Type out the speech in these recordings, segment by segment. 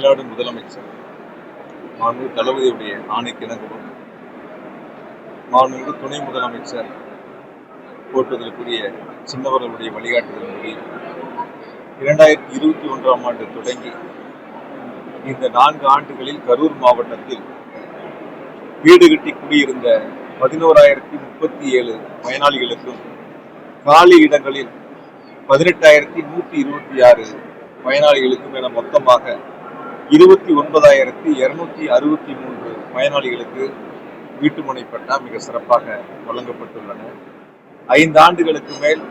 தமிழ்நாடு முதலமைச்சர் மாண்பு தளபதியுடைய ஆணைக்கிணங்கவும் மாண்பு துணை முதலமைச்சர் போற்றுதலுக்குரிய சின்னவர்களுடைய வழிகாட்டுதலின்படி இரண்டாயிரத்தி இருபத்தி ஒன்றாம் ஆண்டு தொடங்கி இந்த நான்கு ஆண்டுகளில் கரூர் மாவட்டத்தில் வீடு கட்டி குடியிருந்த பதினோராயிரத்தி முப்பத்தி ஏழு பயனாளிகளுக்கும் காலி இடங்களில் பதினெட்டாயிரத்தி நூற்றி இருபத்தி ஆறு பயனாளிகளுக்கும் என மொத்தமாக இருபத்தி ஒன்பதாயிரத்தி இருநூத்தி அறுபத்தி மூன்று பயனாளிகளுக்கு வீட்டுமனை பட்டா மிக சிறப்பாக வழங்கப்பட்டுள்ளன. ஐந்து ஆண்டுகளுக்கு மேல்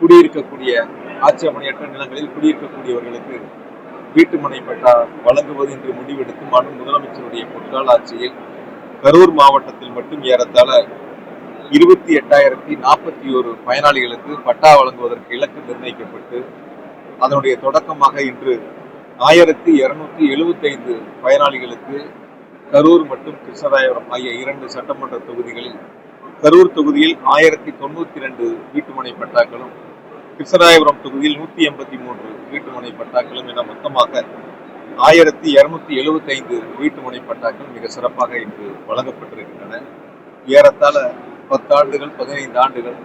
குடியிருக்கக்கூடிய ஆட்சேபனையற்ற நிலங்களில் குடியிருக்கக்கூடியவர்களுக்கு வீட்டுமனை பட்டா வழங்குவது என்று முடிவெடுத்து மாண்பு முதலமைச்சருடைய பொற்கால ஆட்சியில் கரூர் மாவட்டத்தில் மட்டும் ஏறத்தாழ இருபத்தி எட்டாயிரத்தி நாற்பத்தி ஒரு பயனாளிகளுக்கு பட்டா வழங்குவதற்கு இலக்கு நிர்ணயிக்கப்பட்டு அதனுடைய தொடக்கமாக இன்று ஆயிரத்தி இருநூத்தி எழுபத்தைந்து பயனாளிகளுக்கு கரூர் மற்றும் கிருஷ்ணராயபுரம் ஆகிய இரண்டு சட்டமன்ற தொகுதிகளில் கரூர் தொகுதியில் ஆயிரத்தி தொண்ணூத்தி ரெண்டு வீட்டுமனை பட்டாக்களும் கிருஷ்ணராயபுரம் தொகுதியில் நூத்தி எண்பத்தி மூன்று வீட்டுமனை பட்டாக்களும் என மொத்தமாக ஆயிரத்தி இருநூத்தி எழுபத்தைந்து வீட்டுமனை பட்டாக்கள் மிக சிறப்பாக இன்று வழங்கப்பட்டிருக்கின்றன. ஏறத்தாழ பத்தாண்டுகள் பதினைந்து ஆண்டுகள்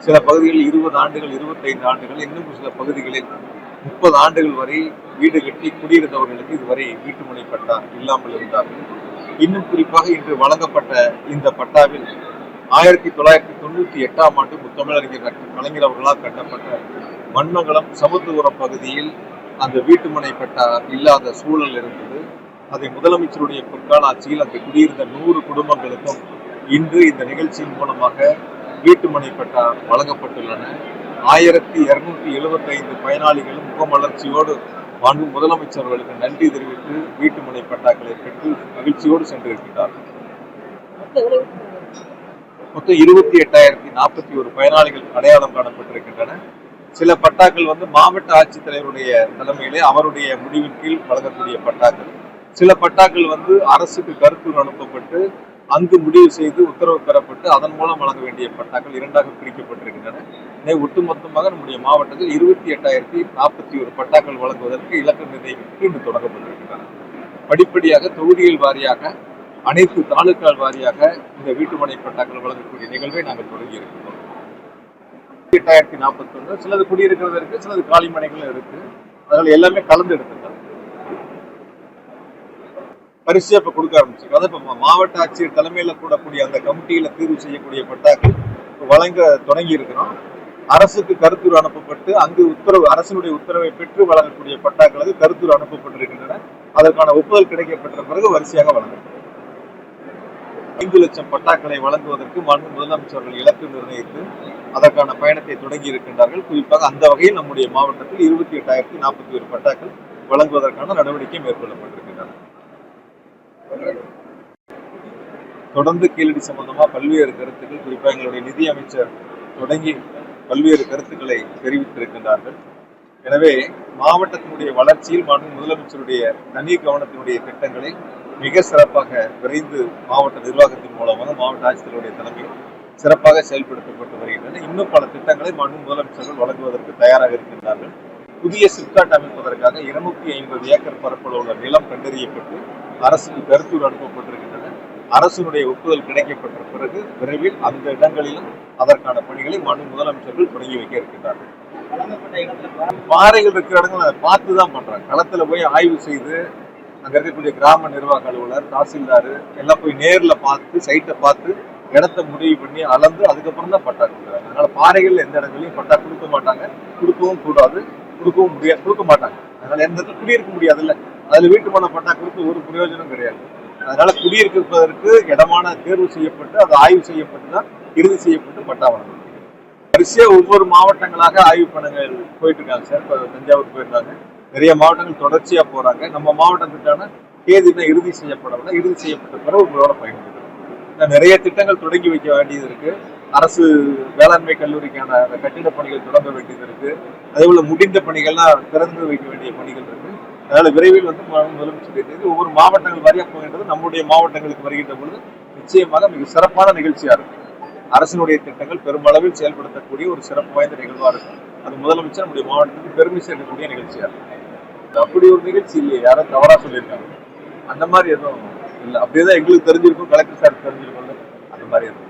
சில பகுதிகளில் இருபது ஆண்டுகள் இருபத்தைந்து ஆண்டுகள் இன்னும் சில பகுதிகளில் முப்பது ஆண்டுகள் வரை வீடு கட்டி குடியிருந்தவர்களுக்கு இதுவரை வீட்டுமனை பட்டா இல்லாமல் இருந்தார்கள் இன்னும் குறிப்பாக இன்று வழங்கப்பட்ட இந்த பட்டாவில் ஆயிரத்தி தொள்ளாயிரத்தி தொண்ணூத்தி எட்டாம் ஆண்டு முத்தமிழறிஞர் கலைஞர் அவர்களால் கட்டப்பட்ட மண்மங்கலம் சமத்துவரம் பகுதியில் அந்த வீட்டுமனை பட்டா இல்லாத சூழல் இருந்தது. அதை முதலமைச்சருடைய பொற்கால ஆட்சியில் அந்த குடியிருந்த நூறு குடும்பங்களுக்கும் இன்று இந்த நிகழ்ச்சியின் மூலமாக வீட்டுமனை பட்டா வழங்கப்பட்டுள்ளன. ஆயிரத்தி இருநூத்தி எழுபத்தி ஐந்து பயனாளிகளும் முகமலர்ச்சியோடு மாண்பு முதலமைச்சர்களுக்கு நன்றி தெரிவித்து வீட்டுமனை பட்டாக்களை பெற்று மகிழ்ச்சியோடு சென்றிருக்கிறார்கள் மொத்தம் இருபத்தி எட்டாயிரத்தி நாற்பத்தி ஒரு பயனாளிகள் அடையாளம் காணப்பட்டிருக்கின்றன. சில பட்டாக்கள் வந்து மாவட்ட ஆட்சித்தலைவருடைய தலைமையிலே அவருடைய முடிவின் கீழ் வழங்கக்கூடிய பட்டாக்கள். சில பட்டாக்கள் வந்து அரசுக்கு கருத்து அனுப்பப்பட்டு அங்கு முடிவு செய்து உத்தரவு பெறப்பட்டு அதன் மூலம் வழங்க வேண்டிய பட்டாக்கள் இரண்டாக பிரிக்கப்பட்டிருக்கின்றன. எனவே ஒட்டுமொத்தமாக நம்முடைய மாவட்டத்தில் இருபத்தி எட்டாயிரத்தி நாற்பத்தி ஒரு பட்டாக்கள் வழங்குவதற்கு இலக்கு நிர்ணயிக்கப்பட்டு இன்று தொடங்கப்பட்டிருக்கின்றன. படிப்படியாக தொகுதிகள் வாரியாக அனைத்து தாலுக்கால் வாரியாக இந்த வீட்டுமனை பட்டாக்கள் வழங்கக்கூடிய நிகழ்வை நாங்கள் தொடங்கி இருக்கிறோம். எட்டாயிரத்தி நாற்பத்தி ஒன்று சிலது குடியிருக்கிறது இருக்கு சிலது காலிமனைகளும் இருக்கு. அதில் எல்லாமே கலந்து எடுத்துருக்காங்க பரிசு இப்ப கொடுக்க ஆரம்பிச்சிருக்கோம். அதாவது இப்போ மாவட்ட ஆட்சியர் தலைமையில கூடக்கூடிய அந்த கமிட்டியில தீர்வு செய்யக்கூடிய பட்டாக்கள் வழங்க தொடங்கி இருக்கிறோம். அரசுக்கு கருத்துரு அனுப்பப்பட்டு அங்கு உத்தரவு அரசினுடைய உத்தரவை பெற்று வழங்கக்கூடிய பட்டாக்களுக்கு கருத்துரு அனுப்பப்பட்டிருக்கின்றன. அதற்கான ஒப்புதல் கிடைக்கப்பட்ட பிறகு வரிசையாக வழங்கப்படும். ஐந்து லட்சம் பட்டாக்களை வழங்குவதற்கு மாண்பு முதலமைச்சர்கள் இலக்கு நிர்ணயித்து அதற்கான பயணத்தை தொடங்கி இருக்கின்றார்கள். குறிப்பாக அந்த வகையில் நம்முடைய மாவட்டத்தில் இருபத்தி எட்டாயிரத்தி நாற்பத்தி ஒரு பட்டாக்கள் வழங்குவதற்கான நடவடிக்கை மேற்கொள்ளப்பட்டிருக்கின்றன. தொடர்ந்து கீழடி சம்பந்தமா பல்வேறு கருத்துக்கள் குறிப்பாக எங்களுடைய நிதி அமைச்சர் தொடங்கி பல்வேறு கருத்துக்களை தெரிவித்திருக்கின்றார்கள். எனவே மாவட்டத்தினுடைய வளர்ச்சியில் மாண்பு முதலமைச்சருடைய தனி கவனத்தினுடைய திட்டங்களை மிக சிறப்பாக விரைந்து மாவட்ட நிர்வாகத்தின் மூலமாக மாவட்ட ஆட்சித்தலைவருடைய தலைமையில் சிறப்பாக செயல்படுத்தப்பட்டு வருகின்றன. இன்னும் பல திட்டங்களை மாண்பு முதலமைச்சர்கள் வழங்குவதற்கு தயாராக இருக்கின்றார்கள். புதிய சிப்காட் அமைப்பதற்காக இருநூத்தி ஐம்பது ஏக்கர் பரப்பளவுள்ள நிலம் கண்டறியப்பட்டு அரசுக்கு கருத்தூர் அனுப்பப்பட்டிருக்கின்றன. அரசினுடைய ஒப்புதல் கிடைக்கப்பட்ட பிறகு விரைவில் அந்த இடங்களிலும் அதற்கான பணிகளை மாநில முதலமைச்சர்கள் தொடங்கி வைக்க இருக்கின்றார்கள். பாறைகள் இருக்கிற இடங்கள் அதை பார்த்து தான் பண்றாங்க. களத்துல போய் ஆய்வு செய்து அங்க இருக்கக்கூடிய கிராம நிர்வாக அலுவலர் தாசில்தார் எல்லாம் போய் நேர்ல பார்த்து சைட்டை பார்த்து இடத்த முடிவு பண்ணி அளந்து அதுக்கப்புறம் தான் பட்டா கொடுக்குறாங்க. அதனால பாறைகள் எந்த இடங்களையும் பட்டா கொடுக்க மாட்டாங்க. கொடுக்கவும் கூடாது கொடுக்கவும் முடியாது கொடுக்க மாட்டாங்க. அதனால எந்த இடத்துல குடியிருக்க முடியாதுல்ல. அதுல வீட்டு மன பட்டா கொடுத்து ஒரு பிரயோஜனம் கிடையாது. அதனால குடியிருப்பதற்கு இடமான தேர்வு செய்யப்பட்டு அது ஆய்வு செய்யப்பட்டு தான் இறுதி செய்யப்பட்டு பட்டா வழங்கணும் வரிசையாக ஒவ்வொரு மாவட்டங்களாக ஆய்வு பணங்கள் போயிட்டு இருக்காங்க சார். இப்போ தஞ்சாவூர் போயிருந்தாங்க நிறைய மாவட்டங்கள் தொடர்ச்சியா போறாங்க. நம்ம மாவட்டத்துக்கான தேதி இறுதி செய்யப்படவில்லை. இறுதி செய்யப்பட்ட பிறகு உங்களோட பயன்படுத்தும் நிறைய திட்டங்கள் தொடங்கி வைக்க வேண்டியது இருக்கு. அரசு வேளாண்மை கல்லூரிக்கான அந்த கட்டிட பணிகள் தொடங்க வேண்டியது இருக்கு. அதே போல முடிந்த பணிகள்லாம் திறந்து வைக்க வேண்டிய பணிகள் இருக்கு. அதனால விரைவில் வந்து முதலமைச்சர் ஒவ்வொரு மாவட்டங்கள் வரையா போகின்றது. நம்முடைய மாவட்டங்களுக்கு வருகின்ற பொழுது நிச்சயமாக மிக சிறப்பான நிகழ்ச்சியா இருக்கும் அரசினுடைய திட்டங்கள் பெருமளவில் செயல்படுத்தக்கூடிய ஒரு சிறப்பு வாய்ந்த நிகழ்வா இருக்கும் அது முதலமைச்சர் நம்முடைய மாவட்டத்துக்கு பெருமை சேர்க்கக்கூடிய நிகழ்ச்சியா இருக்கும் அப்படி ஒரு நிகழ்ச்சி இல்லையே. யாரும் தவறா சொல்லியிருக்காங்க. அந்த மாதிரி எதுவும் இல்லை. அப்படியே தான் எங்களுக்கு தெரிஞ்சிருக்கும். கலெக்டர் சார் தெரிஞ்சிருக்கும்ல அந்த மாதிரி எதுவும்